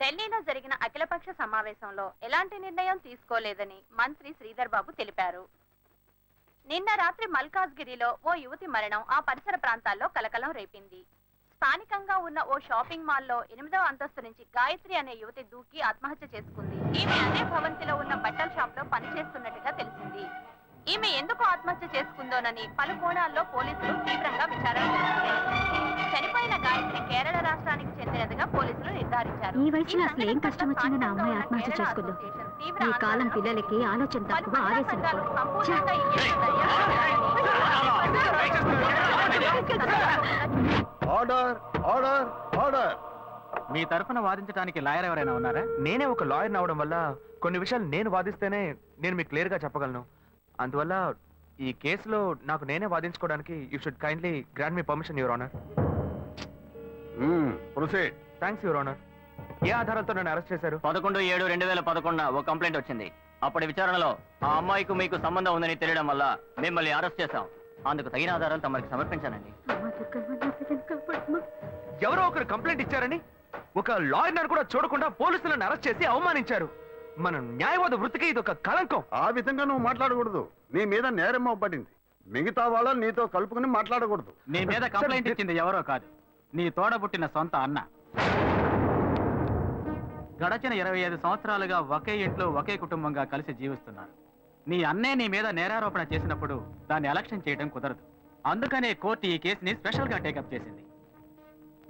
ఢిల్లీలో జరిగిన అఖిలపక్ష సమావేశంలో ఎలాంటి నిర్ణయం తీసుకోలేదని మంత్రి శ్రీధర్ బాబు తెలిపారు. నిన్న రాత్రి మల్కాజ్గిరిలో ఓ యువతి మరణం ఆ పరిసర ప్రాంతాల్లో కలకలం రేపింది. స్థానికంగా ఉన్న ఓ షాపింగ్ మాల్లో ఎనిమిదవ అంతస్తు నుంచి గాయత్రి అనే యువతి దూకి ఆత్మహత్య చేసుకుంది. ఈమె అదే భవంతిలో ఉన్న బట్టల షాప్లో పనిచేస్తున్నట్టుగా తెలిసింది. ఈమె ఎందుకు ఆత్మహత్య చేసుకుందోనని పలు కోణాల్లో పోలీసులు తీవ్రంగా విచారణ చేస్తున్నారు. చనిపోయిన గాయత్రి కేరళ రాష్ట్రానికి చెందినదిగా పోలీసులు నిర్ధారించారు. ఈ వయసులో అసలు ఏం కష్టం అమ్మాయి ఆత్మహత్య చేసుకుందో. ఈ కాలం పిల్లలకి ఆలోచన తక్కువ ఆవేశం ఆర్డర్ ఆర్డర్ ఆర్డర్ మీ తరఫున వాదించడానికి లాయర్ ఎవరైనా ఉన్నారా? నేనే ఒక లాయర్ అవడం వల్ల కొన్ని విషయాలు నేను వాదిస్తేనే నేను మీకు క్లియర్గా చెప్పగలను. అందువల్ల ఈ కేసులో నాకు నేనే వాదించుకోవడానికి you should kindly grant me permission your honour. Thanks your honour. ఏ ఆధారాలతో నన్ను అరెస్ట్ చేశారు? పదకొండు ఏడు రెండు వేల పదకొండున ఒక కంప్లైంట్ వచ్చింది. అప్పటి విచారణలో ఆ అమ్మాయికి మీకు సంబంధం ఉందని తెలియడం వల్ల మిమ్మల్ని అరెస్ట్ చేశాం. అందుకు తగిన ఆధారాలు తమరికి సమర్పించానండి. ఎవరో ఒకరు కంప్లైంట్ ఇచ్చారని ఒక లాయర్ కూడా చూడకుండా పోలీసులను అరెస్ట్ చేసి అవమానించారు. మన న్యాయవాద వృత్తికి ఇది ఒక కళంకం. ఆ విధంగా నువ్వు మాట్లాడకూడదు. నీ మీద నేరం పడింది మిగతా వాళ్ళని నీతో కలుపుకుని మాట్లాడకూడదు. నీ మీద కంప్లైంట్ ఇచ్చింది ఎవరో కాదు. నీ తోడబుట్టిన సొంత అన్న. గడచిన ఇరవై ఐదు సంవత్సరాలుగా ఒకే ఇంట్లో ఒకే కుటుంబంగా కలిసి జీవిస్తున్నారు. నీ అన్నే నీ మీద నేరారోపణ చేసినప్పుడు దాన్ని ఎలక్షన్ చేయడం కుదరదు. అందుకనే కోర్టు ఈ కేసుని స్పెషల్గా టేకప్ చేసింది.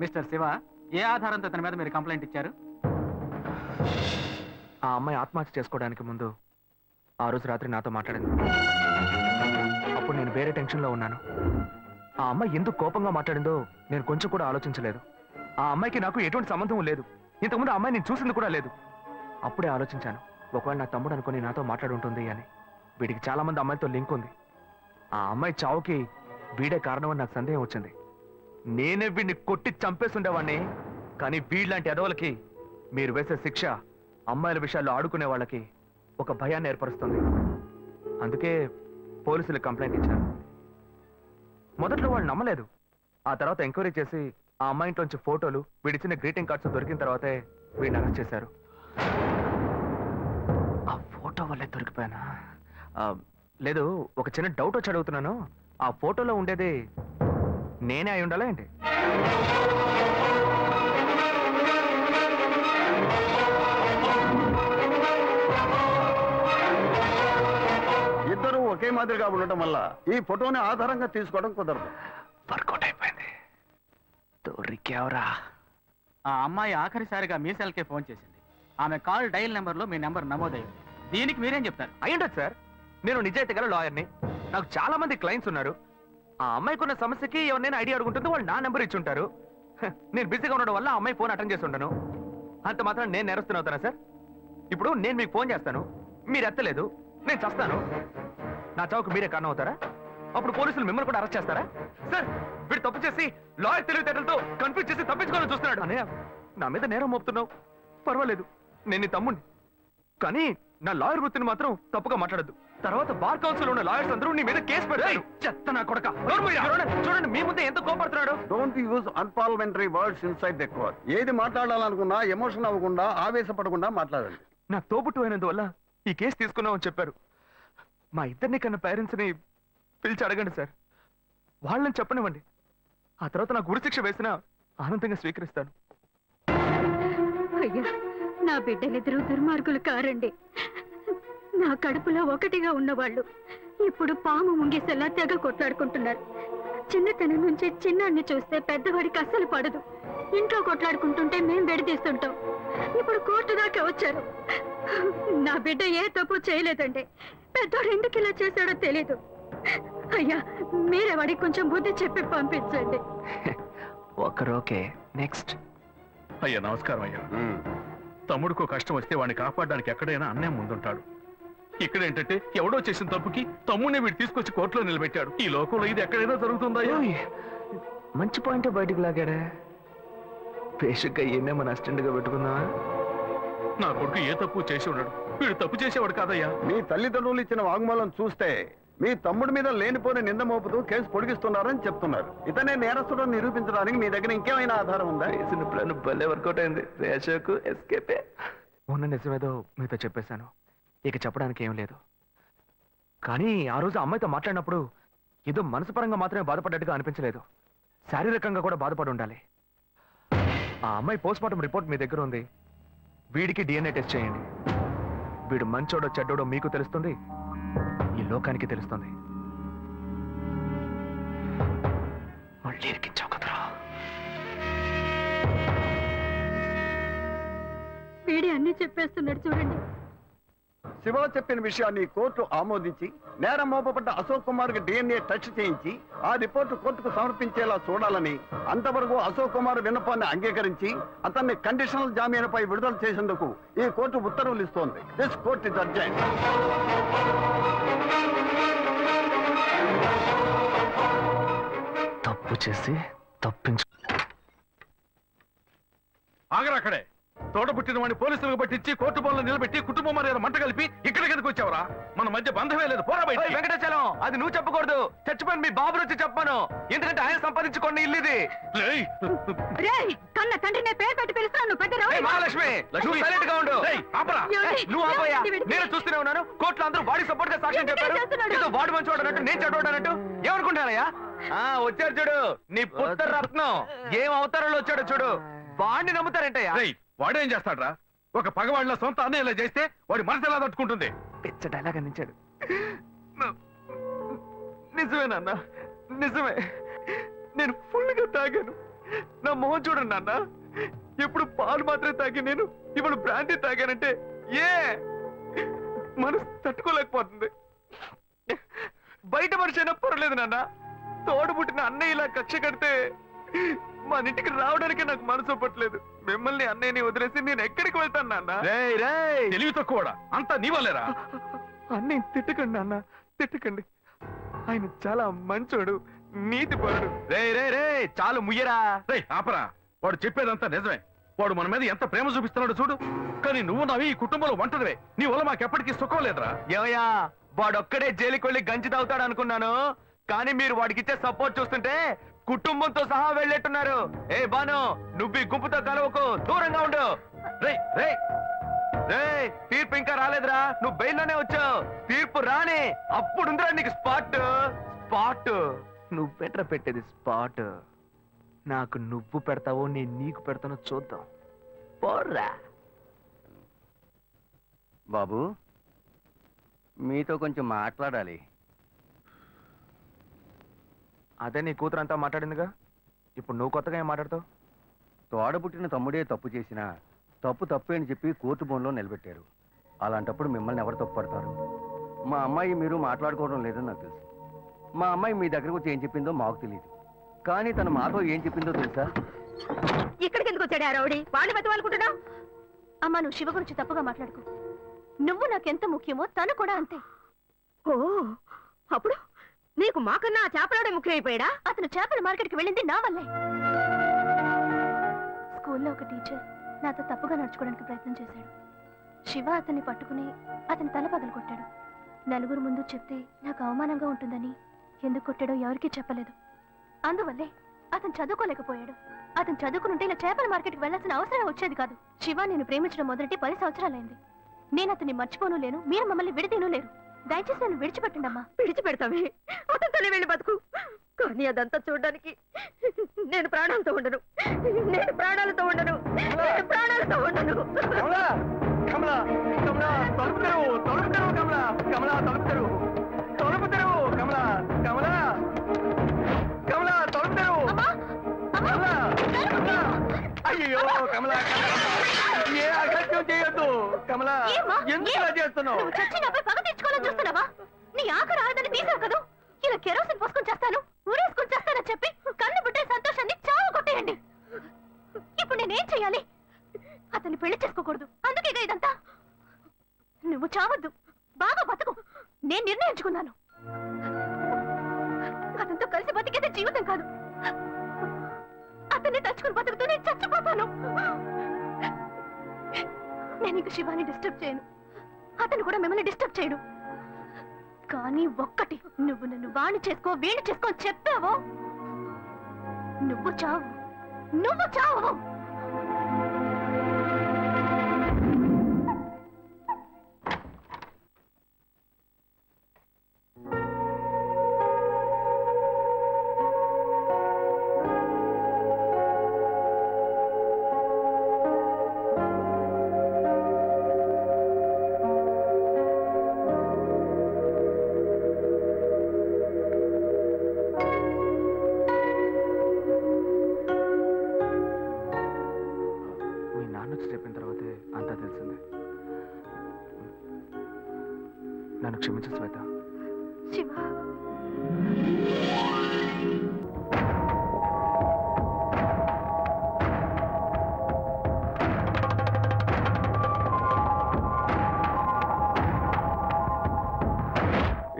మిస్టర్ శివ ఏ ఆధారంతో తన మీద మీరు కంప్లైంట్ ఇచ్చారు? ఆ అమ్మాయి ఆత్మహత్య చేసుకోవడానికి ముందు ఆ రోజు రాత్రి నాతో మాట్లాడింది. అప్పుడు నేను వేరే టెన్షన్లో ఉన్నాను. ఆ అమ్మాయి ఎందుకు కోపంగా మాట్లాడిందో నేను కొంచెం కూడా ఆలోచించలేదు. ఆ అమ్మాయికి నాకు ఎటువంటి సంబంధం లేదు. ఇంతకుముందు ఆ అమ్మాయి నేను చూసింది కూడా లేదు. అప్పుడే ఆలోచించాను ఒకవేళ నా తమ్ముడు అనుకుని నాతో మాట్లాడుంటుంది అని. వీడికి చాలా మంది అమ్మాయితో లింక్ ఉంది. ఆ అమ్మాయి చావుకి వీడే కారణం అని నాకు సందేహం వచ్చింది. నేనే వీడిని కొట్టి చంపేస్తుండేవాడిని కానీ వీళ్ళంటి ఎదవలకి మీరు వేసే శిక్ష అమ్మాయిల విషయాల్లో ఆడుకునే వాళ్ళకి ఒక భయాన్ని ఏర్పరుస్తుంది. అందుకే పోలీసులు కంప్లైంట్ ఇచ్చారు మొదట్లో వాళ్ళు నమ్మలేదు. ఆ తర్వాత ఎంక్వైరీ చేసి ఆ అమ్మాయింట్లోంచి ఫోటోలు వీడిచ్చిన గ్రీటింగ్ కార్డ్స్ దొరికిన తర్వాతే వీడిని అరెస్ట్ చేశారు. ఆ ఫోటో వల్లే దొరికిపోయానా? లేదు ఒక చిన్న డౌట్ వచ్చి అడుగుతున్నాను. ఆ ఫోటోలో ఉండేది నేనే అయి ఉండాలా ఏంటి? మాదిరిగా ఉండటం వల్ల ఈ ఫోటోని ఆధారంగా తీసుకోవడం కుదరదు. వర్కౌట్ అయిపోయింది. దొరికావరా? ఆ అమ్మాయి ఆఖరిసారిగా మీ సెల్కే ఫోన్ చేసింది. ఆమె కాల్ డైల్ నెంబర్లో మీ నెంబర్ నమోదైంది. దీనికి మీరేం చెప్తారు? అయ్యుండదు సార్. నేను నిజాయితీ గల లాయర్ని. నాకు చాలా మంది క్లయింట్స్ ఉన్నారు. ఆ అమ్మాయికి ఉన్న సమస్యకి ఎవరినైనా ఐడియా అడుగుంటుంది వాళ్ళు నా నెంబర్ ఇచ్చి ఉంటారు. నేను బిజీగా ఉండడం వల్ల ఆ అమ్మాయి ఫోన్ అటెండ్ చేసి ఉండను. అంత మాత్రం నేను నేరస్తున్నా అవుతానా సార్? ఇప్పుడు నేను మీకు ఫోన్ చేస్తాను. మీరు ఎత్తలేదు. నేను చస్తాను. నా చావుకు మీరే కారణం అవుతారా అప్పుడు పోలీసులు మిమ్మల్ని కూడా అరెస్ట్ చేస్తారా? సార్ వీడు తప్పు చేసి లాయర్ తెలివితేటలతో కన్ఫ్యూజ్ చేసి తప్పించుకోవాలని చూస్తున్నాడు. అనే నా మీద నేరం మోపుతున్నావు. పర్వాలేదు నేను నీ తమ్ముడిని కానీ నా లాయర్ వృత్తిని మాత్రం తప్పుగా మాట్లాడద్దు. తర్వాత బార్ కౌన్సిల్ ఉన్న లాయర్స్ అందరూ నీ మీద కేసు పెడతారు. చెత్త నా కొడక. చూడండి మీ ముందే ఎంత కోపడుతున్నాడు? Don't use unparliamentary words inside the court ఏది మాట్లాడాలనుకున్నా ఎమోషన్ అవ్వకుండా ఆవేశపడకుండా మాట్లాడండి. నా తోబుట్టు అయినందువల్ల ఈ కేసు తీసుకున్నామని చెప్పారు. మా ఇద్దరిని కన్న పేరెంట్స్ని పిలిచి అడగండి సార్. వాళ్ళని చెప్పనివ్వండి. ఆ తర్వాత నాకు గురుశిక్ష వేసినా ఆనందంగా స్వీకరిస్తాను. అయ్యా నా బిడ్డలిద్దరూ దుర్మార్గులు కారండి. నా కడుపులో ఒకటిగా ఉన్నవాళ్ళు ఇప్పుడు పాము ముంగేసేలా తెగ కొట్లాడుకుంటున్నారు. చిన్నతనం నుంచి చిన్నాన్ని చూస్తే పెద్దవాడికి అస్సలు పడదు. ఇంట్లో కొట్లాడుకుంటుంటే మేం విడదీస్తుంటాం. ఇప్పుడు కోర్టు దాకా వచ్చారు. నా బిడ్డ ఏ తప్పు చేయలేదండి. పెద్దోడు ఎందుకు ఇలా చేశాడో తెలీదు. అయ్యా మీరే వాడికి కొంచెం బుద్ధి చెప్పి పంపించండి. ఒకరు ఓకే నెక్స్ట్. అయ్యా నమస్కారం అయ్యా. తమ్ముడికో కష్టం వస్తే వాడిని కాపాడడానికి ఎక్కడైనా అన్నే ముందుంటాడు. ఇక్కడ ఏంటంటే ఎవడో చేసిన తప్పుకి తమ్ముడిని వీడు తీసుకొచ్చి కోర్టులో నిలబెట్టాడు. ఈ లోకంలో ఇది ఎక్కడైనా జరుగుతుందయ్యా ఓయ్, మంచి పాయింట్ బయటికి లాగాడే? బేసిక్గా ఈయనే మన అసిస్టెంట్గా పెట్టుకుందామా నా కొడుకు ఏ తప్పు చేసి ఉన్నాడు వీడు తప్పు చేసేవాడు కాదయ్యా. మీ తల్లిదండ్రులు ఇచ్చిన వాంగ్మూలం చూస్తే మీ తమ్ముడి మీద లేనిపోని నింద మోపుతూ కేసు పొడిగిస్తున్నారని చెప్తున్నారు. ఇతనే నేరస్తుడు నిరూపించడానికి మీ దగ్గర ఇంకేమైనా ఆధారం ఉందా? వేసిన ప్లాన్ భలే వర్కౌట్ అయింది. ఎస్కేపే. ఉన్న నిజమేదో మీతో చెప్పేశాను. ఇక చెప్పడానికి ఏం లేదు. కానీ ఆ రోజు అమ్మాయితో మాట్లాడినప్పుడు ఏదో మనసుపరంగా మాత్రమే బాధపడ్డట్టుగా అనిపించలేదు. శారీరకంగా కూడా బాధపడి ఉండాలి. ఆ అమ్మాయి పోస్ట్ మార్టం రిపోర్ట్ మీ దగ్గర ఉంది. వీడికి డిఎన్ఏ టెస్ట్ చేయండి. వీడు మంచోడో చెడ్డోడో మీకు తెలుస్తుంది ఈ లోకానికి తెలుస్తుంది. మళ్ళీ ఇరికించావు కదరా. వీడి అన్ని చెప్పేస్తున్నాడు చూడండి. శివ చెప్పిన విషయాన్ని కోర్టు ఆమోదించి నేరం మోపబడ్డ అశోక్ కుమార్కి డిఎన్ఏ టెస్ట్ చేయించి ఆ రిపోర్టు కోర్టుకు సమర్పించేలా చూడాలని అంతవరకు అశోక్ కుమార్ విన్నపాన్ని అంగీకరించి అతన్ని కండిషనల్ జామీనుపై విడుదల చేసేందుకు ఈ కోర్టు ఉత్తర్వులు ఇస్తోంది. దిస్ కోర్ట్ ఇస్ అర్జెంట్ తప్పు చేసి తప్పించు ఆగరా అక్కడే. తోట పుట్టిన వాడిని పోలీసులకు పట్టించి కోర్టు బోన్లో నిలబెట్టి కుటుంబం మర్యాద మంట కలిపి ఇక్కడికి ఎందుకు వచ్చావరా? మన మధ్య బంధమే లేదు. పోరా బయట ఓయ్ వెంకటాచలం అది నువ్వు చెప్పకూడదు. చచ్చిపోయిన మీ బాబు వచ్చి చెప్పాను. ఎందుకంటే ఆయన సంపాదించుకోండి ఇల్లు ఇది. రేయ్! కన్న తండ్రినే పేరు పెట్టి పిలుస్తున్నాను పెద్ద రౌడీ. ఏయ్ మహాలక్ష్మి లక్ష్మి. నువ్వు సైలెంట్గా ఉండు. ఏయ్, ఆపరా. ఏమండి? నువ్వు ఆపోయా ఏమండి? నేను చూస్తూనే ఉన్నాను. కోర్టులో అందరూ వాడి సపోర్ట్గా సాక్ష్యం ఎందుకు చెప్పారు. చేస్తున్నాడు? ఏదో వాడు మంచి అన్నట్టు నేను చెడ్డోడు అన్నట్టు. ఏమనుకుంటానయ్యా ఆ వచ్చారు చూడు. నీ పుత్ర రత్నం. ఏం అవతారంలో వచ్చాడో చూడు. వాడిని నమ్ముతారంటయ్యా? రేయ్, వాడేం చేస్తాడ్రా? ఒక పగవాడిలో సొంత అన్న ఇలా చేస్తే వాడి మనసు ఎలా తట్టుకుంటుంది? పిచ్చ డైలాగ్ అందించాడు. నిజమే నాన్న నిజమే. నేను ఫుల్గా తాగాను. నా మొహం చూడండి నాన్న. ఎప్పుడు పాలు మాత్రమే తాగి నేను ఇప్పుడు బ్రాండీ తాగానంటే ఏ మనసు తట్టుకోలేకపోతుంది. బయట మనిషి అయినా పర్వాలేదు నాన్న. తోడు పుట్టిన అన్నయ్య ఇలా కక్ష కడితే మన ఇంటికి రావడానికి నాకు మనసు ఒప్పట్లేదు. మిమ్మల్ని అన్నయ్యని వదిలేసి నేను ఎక్కడికి వెళ్తాను నాన్న? రేయ్ రేయ్! తెలివి తక్కువడా అంతా నీ వల్లేరా? అన్నయ్య తిట్టకండి అన్న తిట్టకండి. ఆయన చాలా మంచోడు నీతి పరుడు రే రే రే చాలు ముయ్యరా! రేయ్ ఆపరా. వాడు చెప్పేదంతా నిజమే. వాడు మన మీద ఎంత ప్రేమ చూపిస్తున్నాడు చూడు. కానీ నువ్వు నవి ఈ కుటుంబంలో వంటదివే నీ వల్ల మాకెప్పటికీ సుఖం లేదురా. ఏమయ్యా వాడొక్కడే జైలుకి వెళ్ళి గంజి తాగుతాడు అనుకున్నాను కానీ మీరు వాడికి ఇచ్చే సపోర్ట్ చూస్తుంటే కుటుంబంతో సహా వెళ్ళేట్టున్నారు. ఏ బాను నువ్వు ఈ గుంపుతో కలవకు దూరంగా ఉండు. రే రే రే తీర్పు ఇంకా రాలేదురా. నువ్వు బెయిల్లోనే వచ్చావు. తీర్పు రాని అప్పుడుందిరా నీకు స్పాట్. స్పాట్. నువ్వు బెటర్ పెట్టేది స్పాట్. నాకు నువ్వు పెడతావో నేను నీకు పెడతానో చూద్దాం. పోర్రా. బాబు మీతో కొంచెం మాట్లాడాలి. అదే నీ కూతురు అంతా మాట్లాడిందిగా? ఇప్పుడు నువ్వు కొత్తగా ఏం మాట్లాడతావు? తోడబుట్టిన తమ్ముడే తప్పు చేసినా తప్పు తప్పే అని చెప్పి కోర్టు బోన్లో నిలబెట్టారు. అలాంటప్పుడు మిమ్మల్ని ఎవరు తప్పు పడతారు మా అమ్మాయి మీరు మాట్లాడుకోవడం లేదని నాకు తెలుసు. మా అమ్మాయి మీ దగ్గరకు వచ్చి ఏం చెప్పిందో మాకు తెలియదు కానీ తను మాతో ఏం చెప్పిందో తెలుసా? ఇక్కడికి ఎందుకు వచ్చాడు ఆ రౌడీ? వాడిని బతవాలనుకుంటున్నావు అమ్మా నువ్వు శివ గురించి తప్పుగా మాట్లాడుకో. నువ్వు నాకెంత ముఖ్యమో తను కూడా అంతే. ఓ అప్పుడు? నీకు మాకన్నా ఆ చేపలాడే ముఖ్యమైపోయాడా? అతను చేపల మార్కెట్కి వెళ్ళింది నా వల్లే. స్కూల్లో ఒక టీచర్ నాతో తప్పుగా నడుచుకోవడానికి ప్రయత్నం చేశాడు. శివ అతన్ని పట్టుకుని అతని తల పగలు కొట్టాడు. నలుగురు ముందు చెప్తే నాకు అవమానంగా ఉంటుందని ఎందుకు కొట్టాడో ఎవరికీ చెప్పలేదు. అందువల్లే అతను చదువుకోలేకపోయాడు. అతను చదువుకుంటే ఇలా చేపల మార్కెట్కి వెళ్ళాల్సిన అవసరం వచ్చేది కాదు. శివ నేను ప్రేమించడం మొదటి పది సంవత్సరాలైంది. నేను అతన్ని మర్చిపోను లేను. మీరు మమ్మల్ని విడదీను లేరు. దయచేసి నన్ను విడిచిపెట్టండి అమ్మా విడిచిపెడతావే? అతనితోనే వెళ్ళి బతుకు. కానీ అదంతా చూడడానికి నేను ప్రాణాలతో ఉండను. నేను ప్రాణాలతో ఉండను. నేను ప్రాణాలతో ఉండను. కమలా. కమలా. కమలా. తలుపు తెరువు. తలుపు తెరువు కమలా. కమలా తలుపు తెరువు. తలుపు తెరువు కమలా. కమలా. కమలా తలుపు తెరువు. కమలా. కమలా. అయ్యో కమలా. ఏ అగత్యం చేయొద్దు. కమలా? ఎందుకు ఇలా చేస్తున్నావు? నువ్వు చూస్తున్నావా? నీ ఆఖరి ఆడదని తీసావు కదా? ఇలా కెరోసిన్ పోసుకొని చేస్తాను ఊరేసుకొని చేస్తానని చెప్పి కన్ను బిడ్డ సంతోషాన్ని చావు కొట్టేయండి. ఇప్పుడు నేనేం చేయాలి అతన్ని పెళ్ళి చేసుకోకూడదు. అందుకే ఇదంతా? నువ్వు చావద్దు. బాగా బతుకు. నేను నిర్ణయించుకున్నాను. అతనితో కలిసి బతికేది జీవితం కాదు. అతన్ని తలుచుకుని బతుకుతూ నేను చచ్చిపోతాను. నేను ఇంక శివాని డిస్టర్బ్ చేయను. అతను కూడా మిమ్మల్ని డిస్టర్బ్ చేయడు. కానీ ఒక్కటి. నువ్వు నన్ను వాణి చేసుకో వీణి చేసుకో చెప్పావు? నువ్వు చావు. నువ్వు చావు. నన్ను క్షమించు శ్వేత శివ.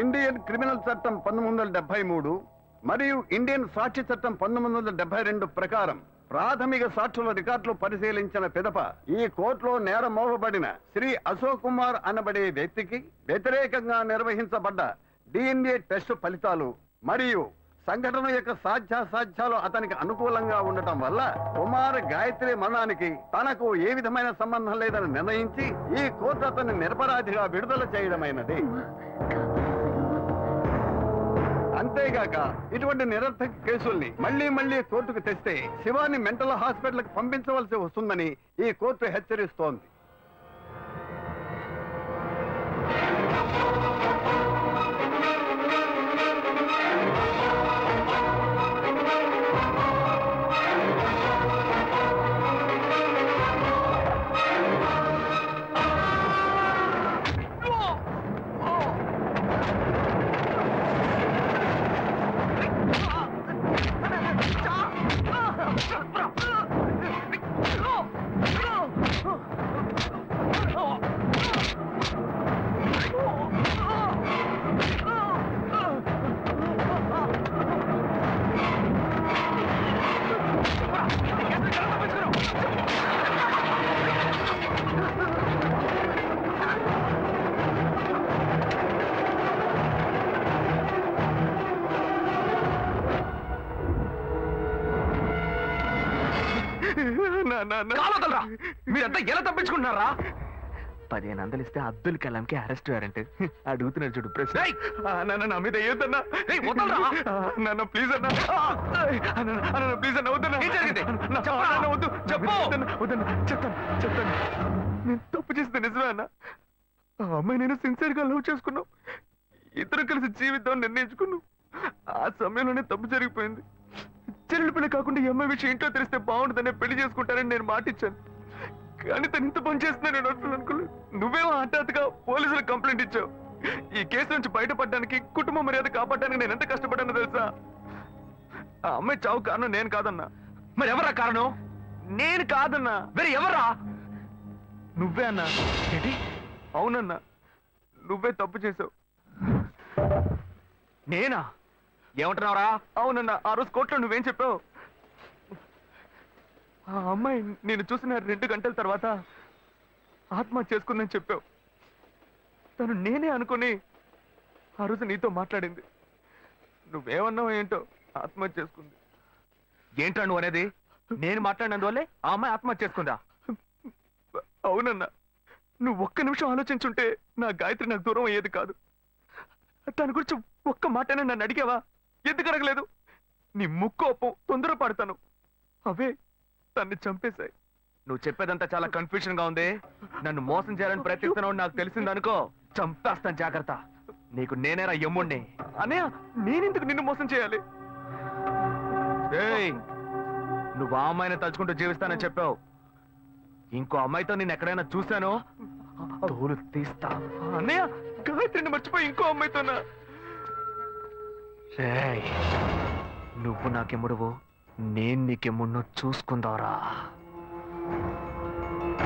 ఇండియన్ క్రిమినల్ చట్టం పంతొమ్మిది వందల డెబ్బై మూడు మరియు ఇండియన్ సాక్షి చట్టం పంతొమ్మిది వందల డెబ్బై రెండు ప్రకారం ప్రాథమిక సాక్షుల రికార్డులు పరిశీలించిన పిదప ఈ కోర్టులో నేరం మోపబడిన శ్రీ అశోక్ కుమార్ అనబడే వ్యక్తికి వ్యతిరేకంగా నిర్వహించబడ్డ డిఎన్ఏ టెస్ట్ ఫలితాలు మరియు సంఘటన యొక్క సాధ్యాసాధ్యాలు అతనికి అనుకూలంగా ఉండటం వల్ల కుమార్ గాయత్రి మరణానికి తనకు ఏ విధమైన సంబంధం లేదని నిర్ణయించి ఈ కోర్టు అతన్ని నిరపరాధిగా విడుదల చేయడమైనది. అంతేగాక ఇటువంటి నిరర్థక కేసుల్ని మళ్ళీ మళ్ళీ కోర్టుకు తెస్తే శివాని మెంటల్ హాస్పిటల్కు పంపించవలసి వస్తుందని ఈ కోర్టు హెచ్చరిస్తోంది. మీరంతా ఎలా తప్పించుకుంటున్నారా పదిహేను వందలు ఇస్తే అబ్దుల్ కలాంకి అరెస్ట్ వారెంట్. అడుగుతున్నాడు చూడు ప్రశ్న. నన్ను నా మీద వేయొద్దన్నా నన్ను ప్లీజ్ అన్నా. అన్న ప్లీజ్ అన్న వద్దన్నా. ఏం జరిగింది? అన్న వద్దు. చెప్పు! వద్దన్నా చెప్తాను చెప్తాను. నేను తప్పు చేస్తే నిజమే అన్న. ఆ అమ్మాయి నేను సిన్సియర్గా లవ్ చేసుకున్నాం. ఇద్దరు కలిసి జీవితం నిర్ణయించుకున్నాం. ఆ సమయంలోనే తప్పు జరిగిపోయింది. చెల్లెలు పిల్ల కాకుండా ఈ అమ్మాయి విషయం ఇంట్లో తెలిస్తే బాగుంటుందని పెళ్ళి చేసుకుంటానని నేను మాటిచ్చాను. కానీ తను ఇంత పని చేస్తున్నా నేను అసలు అనుకోలేదు. నువ్వేమో హఠాత్తుగా పోలీసులకు కంప్లైంట్ ఇచ్చావు. ఈ కేసు నుంచి బయటపడడానికి కుటుంబ మర్యాద కాపాడడానికి నేను ఎంత కష్టపడ్డానో తెలుసా? ఆ అమ్మాయి చావు కారణం నేను కాదన్నా. మరి ఎవరా కారణం? నేను కాదన్నా. వేరే ఎవరా నువ్వే అన్నా. ఏంటి? అవునన్నా. నువ్వే తప్పు చేసావు. నేనా? ఏమంటున్నావురా? అవునన్నా ఆ రోజు కోర్టులో నువ్వేం చెప్పావు? ఆ అమ్మాయి నేను చూసిన రెండు గంటల తర్వాత ఆత్మహత్య చేసుకుందని చెప్పావు. తను నేనే అనుకుని ఆ రోజు నీతో మాట్లాడింది. నువ్వేమన్నావు ఏంటో ఆత్మహత్య చేసుకుంది. ఏంట్రా నువ్వు అనేది? నేను మాట్లాడినందువల్లే ఆ అమ్మాయి ఆత్మహత్య చేసుకుందా? అవునన్నా నువ్వు ఒక్క నిమిషం ఆలోచించుంటే నా గాయత్రి నాకు దూరం అయ్యేది కాదు. దాని గురించి ఒక్క మాటనే నన్ను అడిగావా? ఎందుకు అడగలేదు? నీ ముక్కు ఒప్పం తొందర పడతాను అవే తన్ని చంపేశాయి. నువ్వు చెప్పేదంతా చాలా కన్ఫ్యూజన్గా ఉంది. నన్ను మోసం చేయాలని ప్రయత్నిస్తున్నావు నాకు తెలిసిందనుకో చంపేస్తాను జాగ్రత్త. నీకు నేనేరా యమ్ముణ్ణి అనే నేనెందుకు నిన్ను మోసం చేయాలి? ఏయ్, నువ్వు ఆ అమ్మాయిని తలుచుకుంటూ జీవిస్తానని చెప్పావు. ఇంకో అమ్మాయితో నేను ఎక్కడైనా చూశాను? తోలు తీస్తా. అన్నయ్య గాయత్రిని మర్చిపోయి ఇంకో అమ్మాయితోనా? నువ్వు నాకెమ్ముడువో నేను నీకెమ్ముడినో చూసుకుందావరా